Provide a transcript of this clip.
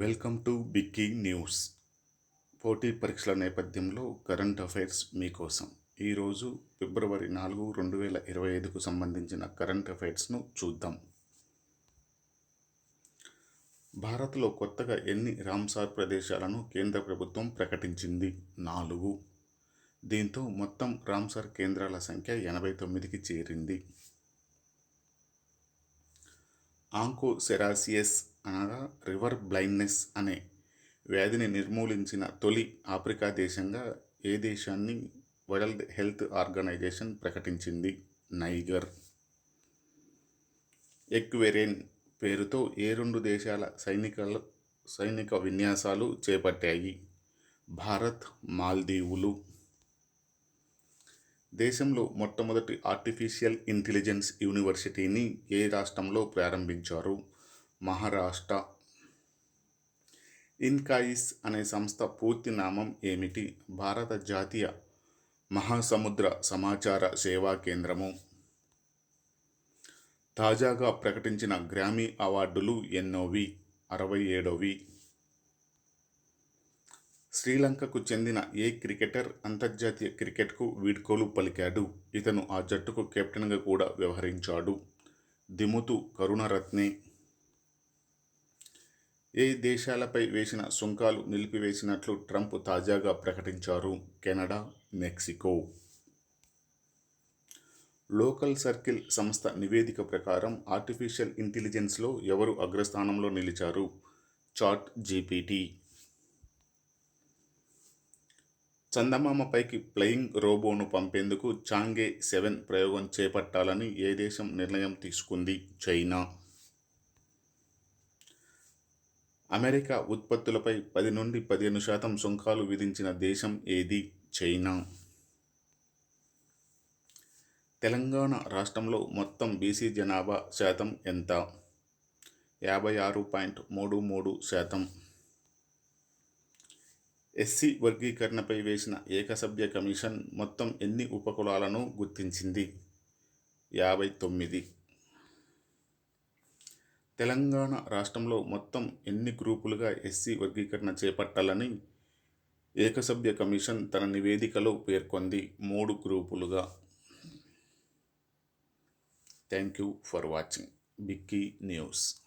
Welcome to బిక్కీ news. పోటీ పరీక్షల నేపథ్యంలో కరెంట్ అఫైర్స్ మీకోసం. ఈరోజు ఫిబ్రవరి నాలుగు రెండు వేల ఇరవై ఐదుకు సంబంధించిన కరెంట్ అఫైర్స్ను చూద్దాం. భారత్లో కొత్తగా ఎన్ని రామ్సార్ ప్రదేశాలను కేంద్ర ప్రభుత్వం ప్రకటించింది? నాలుగు. దీంతో మొత్తం రామ్సార్ కేంద్రాల సంఖ్య ఎనభై తొమ్మిదికి చేరింది. ఆంకోసెరాసియస్ అనగా రివర్ బ్లైండ్నెస్ అనే వ్యాధిని నిర్మూలించిన తొలి ఆఫ్రికా దేశంగా ఏ దేశాన్ని వరల్డ్ హెల్త్ ఆర్గనైజేషన్ ప్రకటించింది? నైగర్. ఎక్వెరెన్ పేరుతో ఏ రెండు దేశాల సైనికల సైనిక విన్యాసాలు చేపట్టాయి? భారత్ మాల్దీవులు. దేశంలో మొట్టమొదటి ఆర్టిఫిషియల్ ఇంటెలిజెన్స్ యూనివర్సిటీని ఏ రాష్ట్రంలో ప్రారంభించారు? మహారాష్ట్ర. ఇన్కాయిస్ అనే సంస్థ పూర్తి నామం ఏమిటి? భారత జాతీయ మహాసముద్ర సమాచార సేవా కేంద్రము. తాజాగా ప్రకటించిన గ్రామీ అవార్డులు ఎన్నోవి? అరవై ఏడోవి. శ్రీలంకకు చెందిన ఏ క్రికెటర్ అంతర్జాతీయ క్రికెట్కు వీడ్కోలు పలికాడు? ఇతను ఆ జట్టుకు కెప్టెన్గా కూడా వ్యవహరించాడు. దిముతు కరుణరత్నే. ఏ దేశాలపై వేసిన సుంకాలు నిలిపివేసినట్లు ట్రంప్ తాజాగా ప్రకటించారు. Canada Mexico. లోకల్ సర్కిల్ సంస్థ నివేదిక ప్రకారం ఆర్టిఫిషియల్ ఇంటెలిజెన్స్లో ఎవరు అగ్రస్థానంలో నిలిచారు? Chat GPT. చందమామపైకి ప్లయింగ్ రోబోను పంపేందుకు చాంగే సెవెన్ ప్రయోగం చేపట్టాలని ఏ దేశం నిర్ణయం తీసుకుంది? చైనా. అమెరికా ఉత్పత్తులపై పది నుండి పదిహేను శాతం సుంకాలు విధించిన దేశం ఏది? చైనా. తెలంగాణ రాష్ట్రంలో మొత్తం బీసీ జనాభా శాతం ఎంత? యాభై ఆరు పాయింట్ మూడు మూడు శాతం. ఎస్సీ వర్గీకరణపై వేసిన ఏకసభ్య కమిషన్ మొత్తం ఎన్ని ఉపకులాలను గుర్తించింది? యాభై తొమ్మిది. తెలంగాణ రాష్ట్రంలో మొత్తం ఎన్ని గ్రూపులుగా ఎస్సీ వర్గీకరణ చేపట్టాలని ఏకసభ్య కమిషన్ తన నివేదికలో పేర్కొంది. మూడు గ్రూపులుగా. Thank you for watching Bikki news